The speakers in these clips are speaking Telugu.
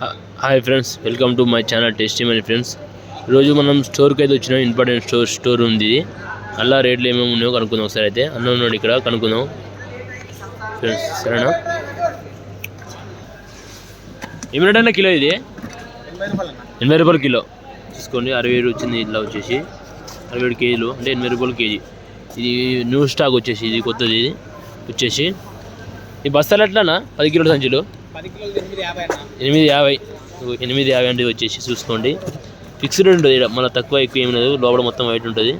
Hi friends welcome to my channel tasty money friends. ఈరోజు మనం స్టోర్కి అయితే వచ్చినాం ఇంపార్టెంట్ స్టోర్ స్టోర్ ఉంది ఇది. అలా రేట్లు ఏమేమి ఉన్నాయో కనుక్కుందాం ఒకసారి అయితే. అన్న ఉన్నాడు ఇక్కడ కనుక్కుందాం. ఫ్రెండ్స్ సరేనా? ఏమిటన్నా కిలో ఇది? ఎనభై రూపాయలు కిలో. చూసుకోండి అరవై వచ్చింది ఇట్లా వచ్చేసి. అరవై ఏడు కేజీలు అంటే ఎనభై రూపాయలు కేజీ. ఇది న్యూ స్టాక్ వచ్చేసి ఇది కొత్తది ఇది. వచ్చేసి. ఈ బస్తాలు ఎట్లానా? పది కిలోల సంచులు. ఎనిమిది యాభై ఎనిమిది యాభై. అంటే వచ్చేసి చూసుకోండి. ఫిక్స్డ్ ఉంటుంది ఇక్కడ. మళ్ళీ తక్కువ ఎక్కువ ఏమి లేదు. లోపల మొత్తం వైట్ ఉంటుంది.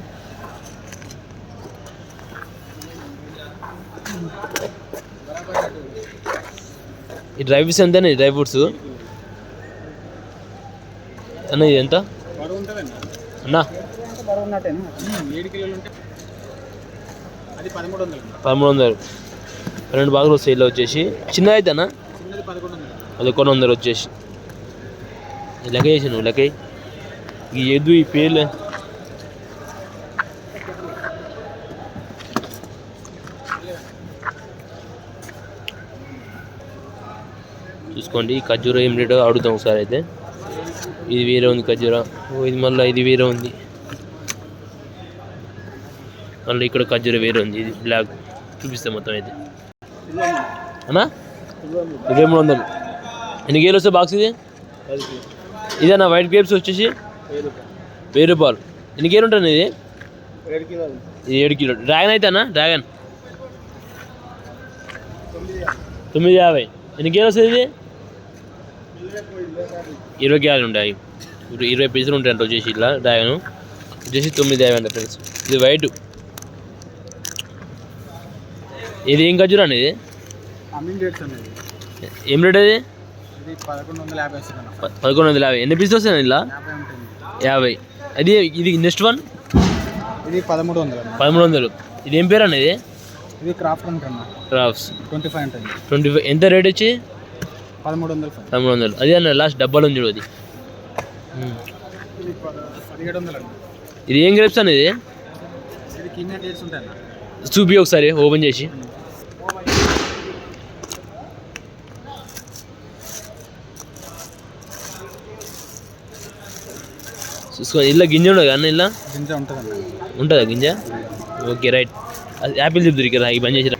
ఈ డ్రై ఫ్రూట్స్ ఎంత డ్రై ఫ్రూట్స్. అన్న ఇది ఎంత? అన్నా. పదమూడు వందలు రెండు బాగులు వస్తాయి ఇలా వచ్చేసి. చిన్నది అయితే అన్న? పదకొండు వందలు అది వచ్చేసి. లెక్క చేసి నువ్వు లెక్క ఈ ఎద్దు ఈ పేర్లు. చూసుకోండి ఈ ఖర్జూర ఏం రేటో అడుగుతాం ఒకసారి అయితే. ఇది వేరే ఉంది ఖర్జూర. ఓ ఇది మళ్ళీ ఇది వేరే ఉంది. మళ్ళీ ఇక్కడ ఖర్జూర వేరే ఉంది. ఇది బ్లాక్. చూపిస్తాం మొత్తం అయితే. అన్నా ఇరవై మూడు వందలు. ఎన్ని కేలు వస్తాయి బాక్స్ ఇది? ఇదేనా వైట్ గ్రేప్స్ వచ్చేసి? వెయ్యి రూపాయలు. ఎన్ని కేలు ఉంటాను ఇది? ఏడు ఇది ఏడు కిలో. డ్రాగన్ అయితేనా? డ్రాగన్ తొమ్మిది యాభై. ఎన్ని కేలు వస్తుంది ఇది? ఇరవై కేలు ఉంటాయి. ఇరవై పీసులు ఉంటాయి అంటే వచ్చేసి ఇట్లా డ్రాగన్ వచ్చేసి తొమ్మిది యాభై అంటే ఫ్రెండ్స్ ఇది వైట్ ఇది ఏం ఖర్జూర అండి ఇది? అమ్మింగ్ రేట్స్ అనేది. ఏం రేట్ అది? పదకొండు వందల యాభై ఎన్ని పీసులు వస్తాయి ఇలా? యాభై అది ఇది నెక్స్ట్ వన్ ఇది పదమూడు వందలు పదమూడు వందలు ఇది ఏం పేరు అన్న ఇది? క్రాఫ్ట్ అనుకన్నా క్రాఫ్ట్స్ ట్వంటీ ఫైవ్ ఉంటుంది. Twenty five. ఎంత రేట్ వచ్చి? పదమూడు వందలు పదమూడు వందలు అదే అన్న లాస్ట్ డబ్బాలు ఉంది చూడు అది. ఇది పద పదిహేడు వందలు అన్న. ఇది ఏం గ్రేప్స్ అనేది ఇది? కింగ్ ఉంటాయి చూపి ఒకసారి ఓపెన్ చేసి. చూసుకో ఇలా గింజ ఉండదు అన్న ఇలా గింజ ఉంటుంది ఉంటుందా గింజ? Okay right. అది యాపిల్ చెప్తారు ఇక్కడ ఈ బంద్ చేసి రా.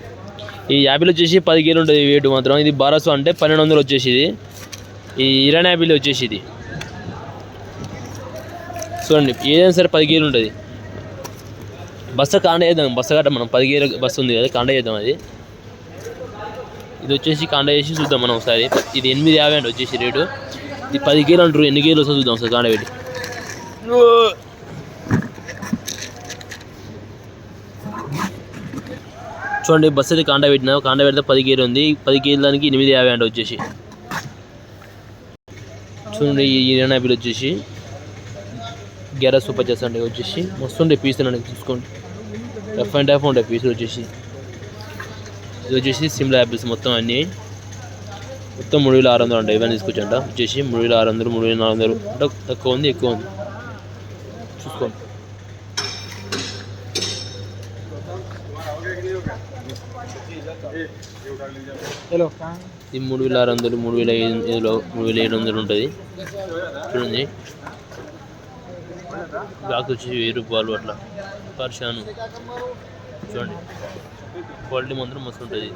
ఈ యాపిల్ వచ్చేసి పది కేలు ఉంటుంది వెయిట్ మాత్రం. ఇది బారసు అంటే పన్నెండు వందలు వచ్చేసి ఈ ఇరాన్ యాపిల్ వచ్చేసి ఇది చూడండి ఏదైనా సరే పది కేలు ఉంటుంది. బస్సు కాండ చేద్దాం బస్సు గట్ట మనం పది కేలు బస్సు ఉంది కదా కాండ చేద్దాం అది. ఇది వచ్చేసి కాండ చేసి చూద్దాం మనం ఒకసారి. ఇది ఎనిమిది యాభై అంటే వచ్చేసి రేటు. ఇది పది కేలు అంటారు ఎన్ని కేలు వస్తుందో చూద్దాం ఒకసారి కాండ పెట్టి. చూడండి బస్సు అయితే కాండ పెట్టినా కాండ పెడితే పది కేజీలు ఉంది. పది కేజీల దానికి ఎనిమిది యాభై అంట వచ్చేసి. చూడండి ఈ ఇరాన్ వచ్చేసి. గెర సూపర్ చేస్తా వచ్చేసి. మస్తు ఉండే పీస్ నాకు చూసుకోండి. రఫ్ అండ్ టఫ్ ఉండే పీసులు వచ్చేసి. ఇది వచ్చేసి సిమ్లా యాపిల్స్ మొత్తం అన్నీ. మొత్తం మూడు వేల ఆరు వందలు ఉంటాయి ఇవన్నీ తీసుకొచ్చంట వచ్చేసి మూడు వేల ఆరు వందలు మూడు వేల నాలుగు వందలు. అంటే తక్కువ ఉంది ఎక్కువ ఉంది. ఇది మూడు వేల ఆరు వందలు మూడు వేల ఐదు ఐదులో మూడు వేల ఏడు వందలు ఉంటుంది. చూడండి. బ్యాగ్ వచ్చి వెయ్యి రూపాయలు అట్లా. పర్షాను చూడండి. క్వాలిటీ మాత్రం మస్తు ఉంటుంది.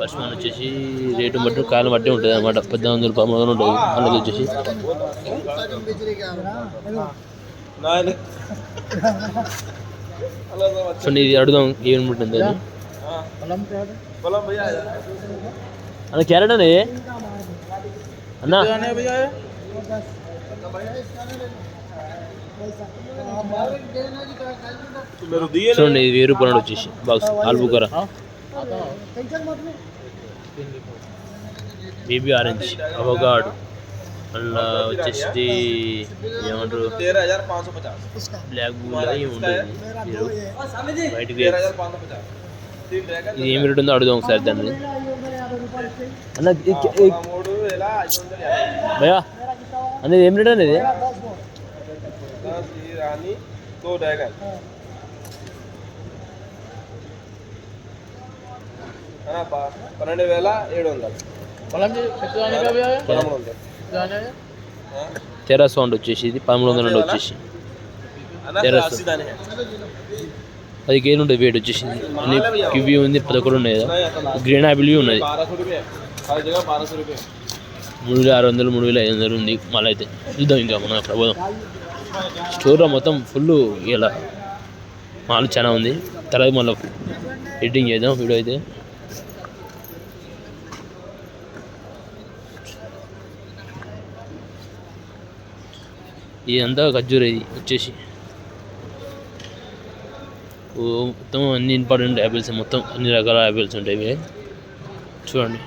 పర్షాన్ వచ్చేసి రేటు బట్టి కాలం బట్టి ఉంటుంది అనమాట పద్దెనిమిది వందలు పదమూడు వందలు ఉంటుంది. అలాగే వచ్చేసి. చూడండి ఇది అడుగుదాం ఏం ఉంటుంది అని. అన్న క్యారెట్ అన్న ఇది? అన్న చూడండి ఇది వెయ్యి రూపాయలు వచ్చేసి బాక్స్ ఆల్బుకర బేబీ ఆరెంజ్ అవగాడు మళ్ళా వచ్చేసి ఏమంటారు బ్లాక్ బూల్ అది ఉంటుంది వైట్ గ్రేప్స్ ఇది ఏమి రేట్ ఉందో అడుగుదాం ఒకసారి దాన్ని. అన్న భయ్యా అనేది ఏం రేట్ అనేది పన్నెండు వేల ఏడు వందలు. తెరాస్ సౌండ్ వచ్చేసి ఇది పదమూడు వందల వచ్చేసి. పది గేర్ ఉంటుంది వెయిట్ వచ్చేసింది. అన్ని కివి ఉంది పదకొండు ఉన్నాయి కదా. గ్రీన్ యాపిల్ ఉన్నది. మూడు వేల ఆరు వందలు మూడు వేల ఐదు వందలు ఉంది మళ్ళీ అయితే. చూద్దాం ఇంకా మనం అక్కడ పోదాం స్టోర్లో మొత్తం ఫుల్ ఇలా మాల్ చాలా ఉంది. తర్వాత మళ్ళీ ఎడిటింగ్ చేద్దాం వీడియో అయితే. ఇదంతా ఖర్జూర ఇది వచ్చేసి. మొత్తం అన్ని ఇంపార్టెంట్ యాపిల్స్ మొత్తం అన్ని రకాల యాపిల్స్ ఉంటాయి ఇవి చూడండి.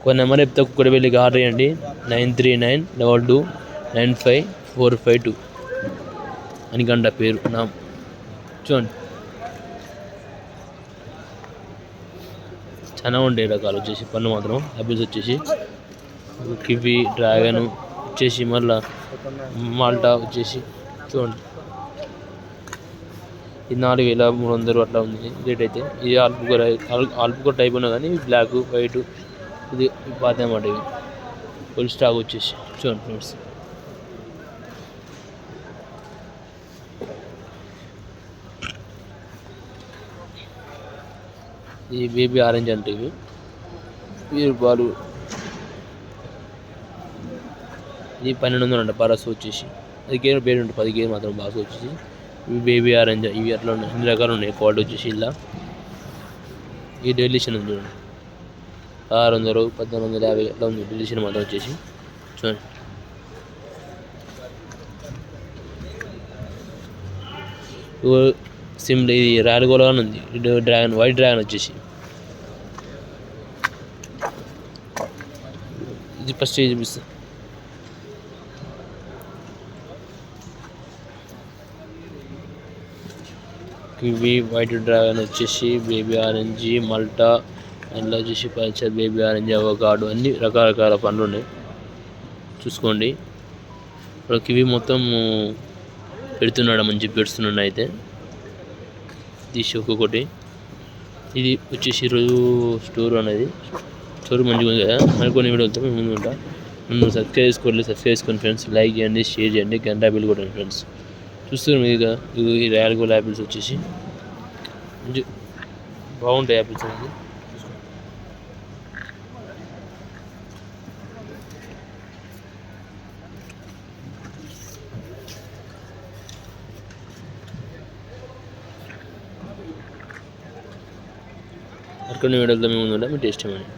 ఒక నెంబర్ చెప్తే కుక్కడి వెళ్ళి ఆర్డర్ చేయండి nine three nine double two nine five four five two. అని గంట పేరు నా చూడండి. చాలా ఉంటాయి రకాలు వచ్చేసి పన్ను మాత్రం. యాపిల్స్ వచ్చేసి. కివి డ్రాగన్ వచ్చేసి మళ్ళా మాల్టా వచ్చేసి చూడండి. ఇది నాలుగు వేల మూడు వందలు అట్లా ఉంది రేట్ అయితే. ఇది ఆల్పుకూర ఆల్పుకూర టైప్ ఉన్నా కానీ బ్లాక్ వైట్ ఇది పాత అన్నమాట ఇవి ఫుల్ స్టాక్ వచ్చేసి చూడండి ఫ్రెండ్స్. ఈ బేబీ ఆరెంజ్ అంటే ఇవి వెయ్యి రూపాయలు ఇది పన్నెండు వందలు అంట పరస్ వచ్చేసి అది గేర్ పేరు ఉంటుంది పది గేర్ మాత్రం బాక్స్ వచ్చేసి ఇవి బేబీ ఆరెంజ్ ఇవి అట్లా ఉన్నాయి. అన్ని రకాలు ఉన్నాయి క్వాలిటీ వచ్చేసి ఇలా. ఈ డెలిషన్ ఉంది చూడండి. ఆరు వందలు పద్నాలుగు వందల యాభై అట్లా ఉంది. డెలిషన్ మాత్రం వచ్చేసి. చూడండి. సిమ్ ఇది రాయల్ గోల్డ్ అని ఉంది డ్రాగన్ వైట్ డ్రాగన్ వచ్చేసి. ఇది ఫస్ట్ ఇది కివి వైట్ డ్రాగన్ వచ్చేసి బేబీ ఆరెంజ్ మల్టా అందులో వచ్చేసి పల్చర్ బేబీ ఆరెంజ్ అవకాడు అన్ని రకరకాల పండ్లు ఉన్నాయి. చూసుకోండి. ఇప్పుడు కివి మొత్తం పెడుతున్నాడు మంచి పెడుతున్నాడు అయితే. తీసి ఒక్కొక్కటి. ఇది వచ్చేసి ఈరోజు స్టోర్ అనేది. స్టోర్ మంచిగా ఉంది కదా. మరికొన్ని వీడియోలతో మేము ముందు ఉంటాం. నన్ను సబ్స్క్రైబ్ చేసుకోండి సబ్స్క్రైబ్ చేసుకోండి ఫ్రెండ్స్. లైక్ చేయండి షేర్ చేయండి. గంటా బిల్ కొట్టండి ఫ్రెండ్స్. చూస్తారు మీరు ఇది రాయల్ గోల్డ్ యాపిల్స్ వచ్చేసి. మంచి బాగుంటాయి యాపిల్స్ అనేది. అక్కడ వీడియోలతో మేము ముందు మీ టేస్ట్ ఇవ్వండి